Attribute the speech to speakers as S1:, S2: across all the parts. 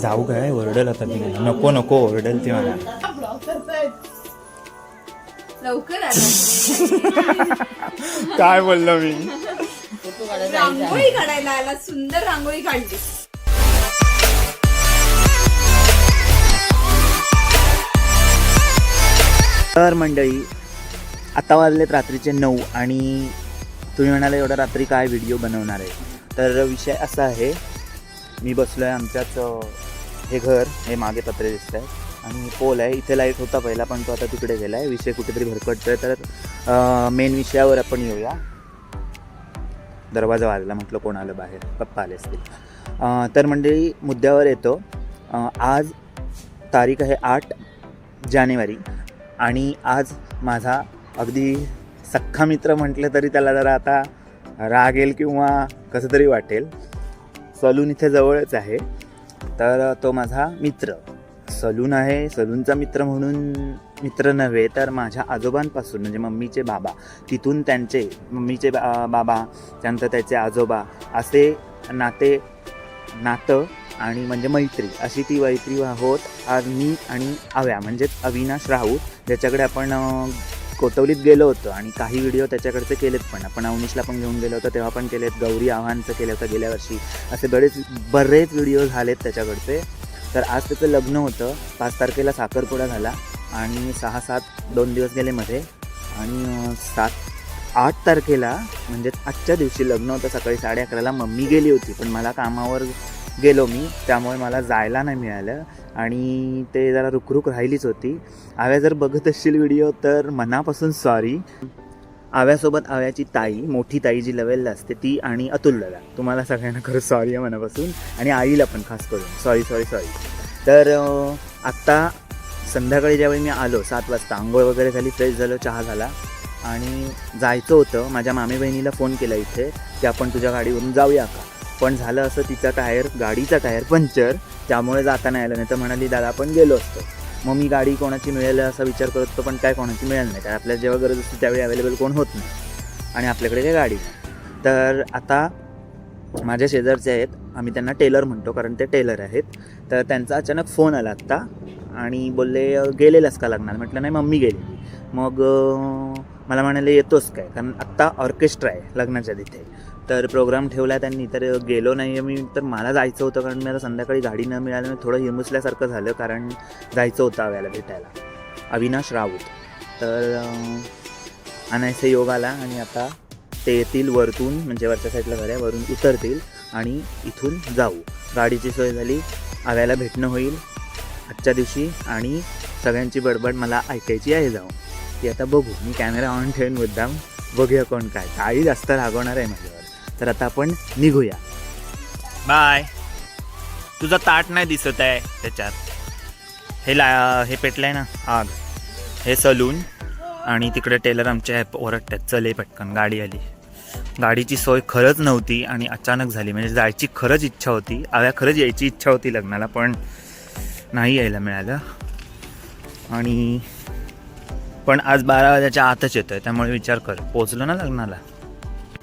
S1: जाऊ काय ओरडेल आता ती मला. नको नको ओरडेल ती मला.
S2: लवकर आला.
S1: काय बोललो मी?
S2: रांगोळी काढायला आला सुंदर रांगोळी काढली.
S1: तर मंडळी आता वाजलेत रात्रीचे नऊ आणि तुम्ही म्हणाला एवढा रात्री काय व्हिडिओ बनवणार आहे? तर विषय असा आहे मी बसलो आहे आमच्याच हे घर हे मागे पत्रे दिसत आहे आणि पोल आहे इथे लाइट होता पहिला पण तो आता तिकडे गेला आहे विषय कुठेतरी भरकटतो आहे तर मेन विषयावर आपण येऊया. दरवाजा वाजला म्हटलं कोण आलं बाहेर पप्पा आले असतील. तर मंडळी मुद्द्यावर येतो. आज तारीख आहे आठ जानेवारी. आणि आज माझा अगदी सख्खा मित्र म्हटलं तरी त्याला जरा आता रागेल किंवा कसं तरी वाटेल. सलून इथे जवळच आहे. तर तो माझा मित्र. सलून आहे. सलूनचा मित्र म्हणून मित्र नव्हे तर माझ्या आजोबांपासून म्हणजे मम्मीचे बाबा तिथून त्यांचे मम्मीचे बा बाबा त्यानंतर त्याचे आजोबा असे नाते नातं आणि म्हणजे मैत्री अशी ती मैत्री आहोत आज मी आणि आव्या म्हणजेच अविनाश राऊत ज्याच्याकडे आपण कोतवलीत गेलो होतो आणि काही व्हिडिओ त्याच्याकडचे केलेत पण आपण अवनीशला पण घेऊन गेलो होतो तेव्हा पण केलेत गौरी आव्हानचं केलं होतं गेल्या वर्षी असे बरेच बरेच व्हिडिओ झालेत त्याच्याकडचे. तर आज त्याचं लग्न होतं पाच तारखेला साखरपुडा झाला आणि सहा सात दोन दिवस गेले मध्ये आणि सात आठ तारखेला म्हणजे आजच्या दिवशी लग्न होतं सकाळी साडे अकराला मम्मी गेली होती पण मला कामावर गेलो मी त्यामुळे मला जायला नाही मिळालं. आणि ते जरा रुखरुख राहिलीच होती. आव्या जर बघत असशील व्हिडिओ तर मनापासून सॉरी आव्यासोबत आव्याची ताई मोठी ताई जी लवेलला असते ती आणि अतुल दादा. तुम्हाला सगळ्यांना खरं सॉरी आहे मनापासून. आणि आईला पण खास करून. सॉरी सॉरी सॉरी तर आत्ता संध्याकाळी ज्यावेळी मी आलो सात वाजता आंघोळ वगैरे झाली फ्रेश झालो चहा झाला. आणि जायचं होतं माझ्या मामी बहिणीला फोन केला इथे की आपण तुझ्या गाडीवरून जाऊया का? पण झालं असं तिचा टायर गाडीचा टायर पंक्चर त्यामुळे जाता नाही आलं नाही. तर म्हणाली दादा आपण गेलो असतो. मग मी गाडी कोणाची मिळेल असा विचार करत होतो पण काय कोणाची मिळेल नाही. कारण आपल्याला जेव्हा गरज असते त्यावेळी अवेलेबल कोण होत नाही. आणि आपल्याकडे काय गाडी तर आता माझ्या शेजारचे आहेत. आम्ही त्यांना टेलर म्हणतो कारण ते टेलर आहेत. तर त्यांचा अचानक फोन आला आत्ता आणि बोलले "अ, का लग्नाला? म्हटलं नाही मम्मी गेलेली. मग मला म्हणाले येतोस काय? कारण आत्ता ऑर्केस्ट्रा आहे लग्नाच्या तिथे. तर प्रोग्राम ठेवला त्यांनी. तर गेलो नाही आहे मी तर मला जायचं होतं कारण मी आता संध्याकाळी गाडी न मिळाल्यामुळे थोडं हिमुसल्यासारखं झालं कारण जायचं होतं आव्याला भेटायला. अविनाश राऊत. तर अं, योग आला आणि आता ते येतील वरतून म्हणजे वरच्या साईडला घर आहे वरून उतरतील आणि इथून जाऊ. गाडीची सोय झाली आव्याला भेटणं होईल आजच्या दिवशी आणि सगळ्यांची बडबड मला ऐकायची आहे जाऊ ती आता बघू. मी कॅमेरा ऑन ठेवून मुद्दाम बघूया कोण काय. काही जास्त रागवणार आहे माझ्यावर. तर आता आपण निघूया. बाय. तुझा ताट नाही दिसत आहे त्याच्यात. हे ला हे पेटलंय ना आग. हे सलून आणि तिकडे टेलर आमच्या आहे ओरडतात चले पटकन गाडी आली. गाडीची सोय खरंच नव्हती आणि अचानक झाली. म्हणजे जायची खरंच इच्छा होती. आव्या खरंच यायची इच्छा होती लग्नाला पण नाही यायला मिळालं. आणि पण आज बारा वाजाच्या आतच येतो आहे त्यामुळे विचार कर. पोचलो ना लग्नाला?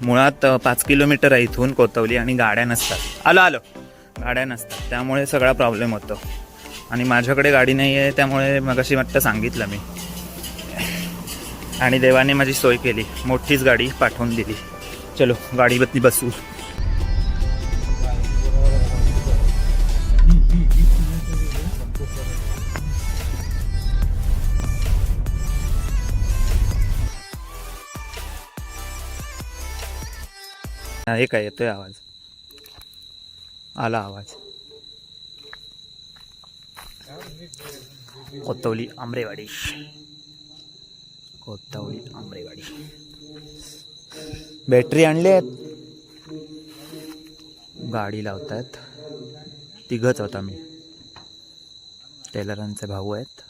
S1: मुळात पाच किलोमीटर आहे इथून कोतवली आणि गाड्या नसतात. आलो आलो. गाड्या नसतात. त्यामुळे सगळा प्रॉब्लेम होतो. आणि माझ्याकडे गाडी नाही आहे त्यामुळे मगाशी वाटतं सांगितलं मी. आणि देवाने माझी सोय केली. मोठीच गाडी पाठवून दिली. चलो गाडीवरती बसू. हा, हे काय येतोय आवाज? आला आवाज. कोतवली आंबरेवाडी. कोतवली आंबरेवाडी. बॅटरी आणली आहेत. गाडी लावतात तिघच होता मी टेलरांचे भाऊ आहेत.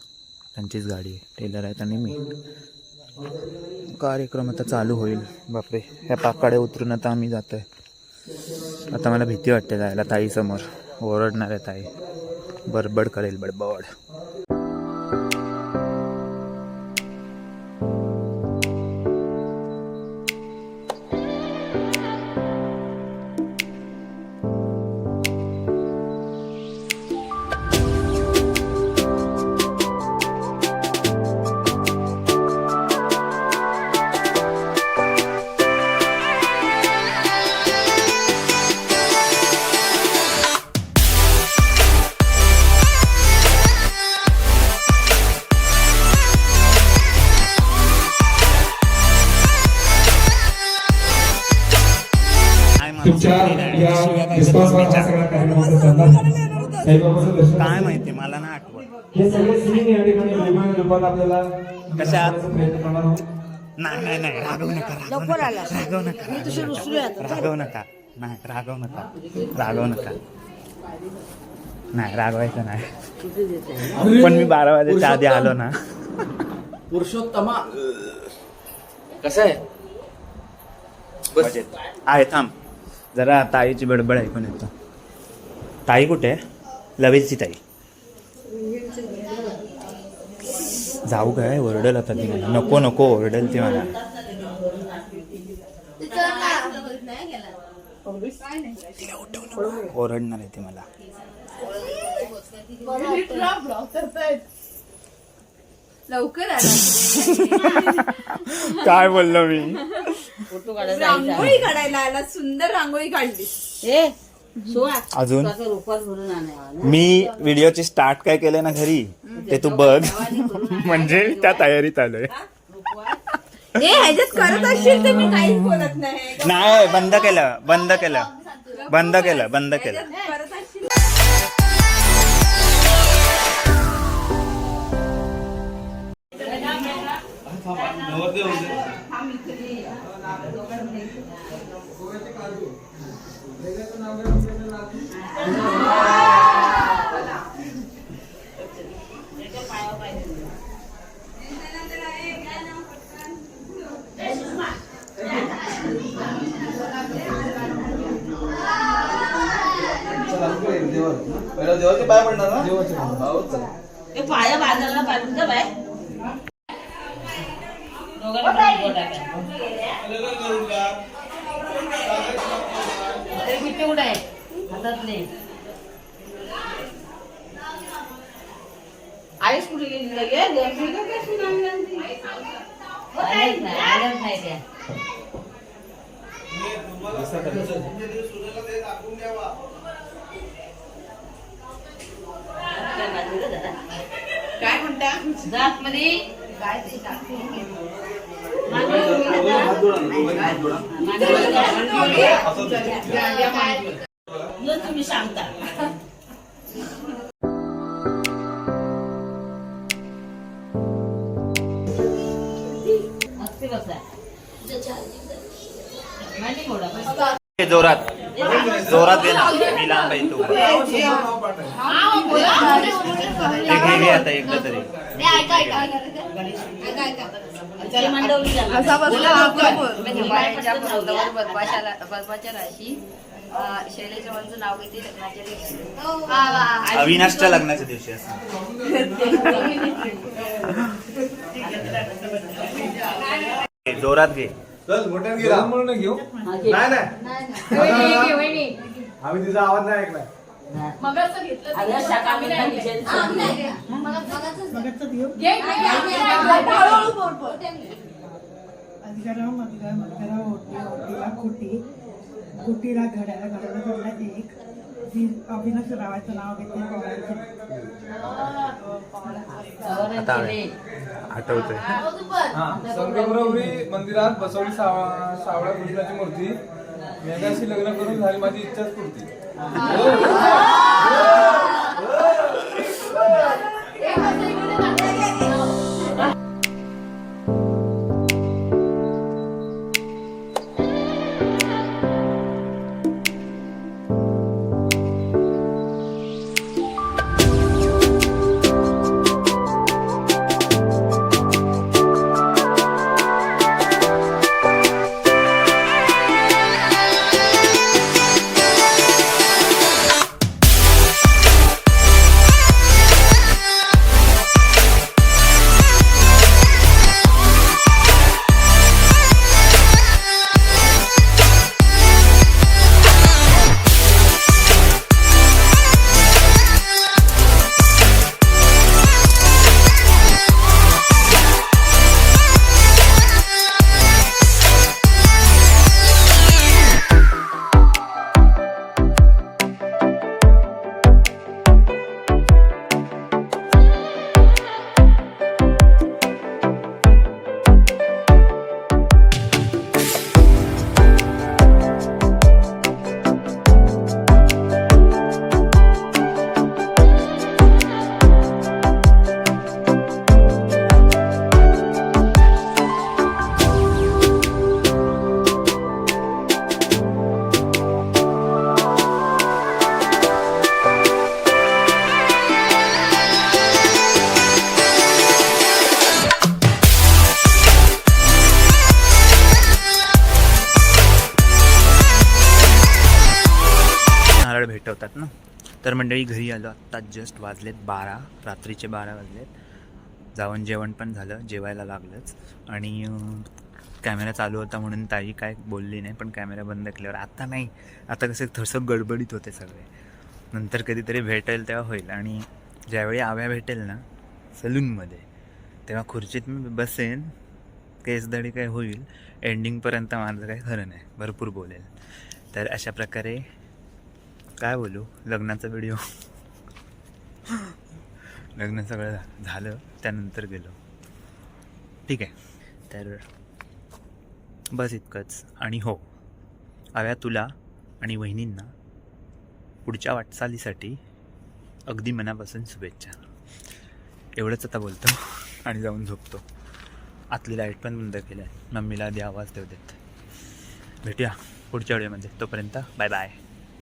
S1: त्यांचीच गाडी आहे. टेलर आहेत आणि मी. कार्यक्रम आता चालू होईल. बापरे ह्या पाकाडे उतरून आता आम्ही जातोय. आता मला भीती वाटते जायला ताईसमोर. ओरडणार आहे ताई. बडबड करेल बडबड.
S3: हा
S1: काय माहिती मला ना आठवत.
S3: हे सगळे सीन या ठिकाणी प्रेमळ रूपात आपल्याला
S1: कशात?
S3: प्रयत्न करणार आहोत.
S1: नाही नाही नाही रागवू नका रागवू नका रागवू नका. रागवू नका. नाही रागवू नका. रागवू नका. नाही रागवायचं नाही. पण मी बारा वाजेच्या आधी आलो ना.
S4: पुरुषोत्तमा कसं आहे?
S1: आहे थांब. जरा ताईची बडबड ऐकून येतो. ताई कुठे? आहे लवेलची ताई. जाऊ काय ओरडल आता ती मला. नको नको ओरडल ती मला. तिला ओरडणार आहे ती मला.
S2: लवकर आला
S1: काय बोललो मी?
S2: रांगोळी काढायला आला सुंदर रांगोळी काढली.
S5: ए
S1: अजून?
S5: रुपात भरून आणायला
S1: मी व्हिडिओची स्टार्ट काय केलंय ना घरी ते तू बघ. म्हणजे त्या तयारीत आलोय.
S2: ए ह्याच्यात करत असशील तर मी काहीच बोलत नाही.
S1: नाही बंद केलं बंद केलं बंद केलं बंद केलं.
S2: ह्याच्यात करत असशील
S4: देवाचे पाय पडणार ना हो, चला.
S5: ए पाया बांधायला पाहिजे का बाय दोघांना पण आहे. कुठे आहे हातात नाही आईस कुठे गेली काय आल्याच नाही आल्याच नाही काय दादा?
S2: काय म्हणता
S5: जात मध्ये
S2: काय ते
S5: तुम्ही सांगता
S1: जोरात. जोरात घे ना. मी लांब आहे तू घे आता एकदा तरी.
S2: असा बसला
S6: बर्फाच्या राशी अं, शैलेशवांचं नाव घेते लग्नाच्या दिवशी
S1: अविनाशच्या लग्नाच्या दिवशी असं. जोरात घे.
S7: चल मोठ्याने
S3: घेऊ.
S7: नाही नाही. आम्ही तिचा आवाज नाही ऐकलाय
S5: अगं, शाखा मी नाही विचारली.
S2: हळूहळू बोल बोल.
S8: अधिकारावर अधिकार अधिकारावर ओटी ओटीला खोटी खोटीला घड्याला घड्याला घडला एक. जी अविनाश रावाचं नाव घेते पवारांचं.
S1: आता. आठवतोय.
S3: हा संगमरवरी मंदिरात बसवली सावा सावळ्या कृष्णाची मूर्ती. मेघाशी लग्न करून झाली माझी इच्छाच पुरती.
S1: असतात ना? तर मंडळी घरी आलो आत्ता जस्ट वाजलेत बारा रात्रीचे बारा वाजलेत. जाऊन जेवण पण झालं जेवायला लागलंच. आणि कॅमेरा चालू होता म्हणून ताई काय बोलली नाही पण कॅमेरा बंद केल्यावर आता नाही. आता कसे थोडंसं गडबडीत होते सगळे. नंतर कधीतरी भेटेल तेव्हा होईल. आणि ज्यावेळी आव्या भेटेल ना सलूनमध्ये तेव्हा खुर्चीत मी बसेन केसदडी काय होईल एंडिंगपर्यंत माझं काही खरं नाही भरपूर बोलेल. तर अशा प्रकारे काय बोलू? लग्नाचा व्हिडिओ लग्न सगळं झालं त्यानंतर गेलो. ठीक आहे. तर बस इतकंच. आणि हो आव्या तुला आणि वहिनींना पुढच्या वाटचालीसाठी अगदी मनापासून शुभेच्छा. एवढंच आता बोलतो आणि जाऊन झोपतो. आतली लाइट पण बंद केल्या मम्मीला आधी आवाज देऊ देत. भेटूया पुढच्या व्हिडिओमध्ये तोपर्यंत बाय बाय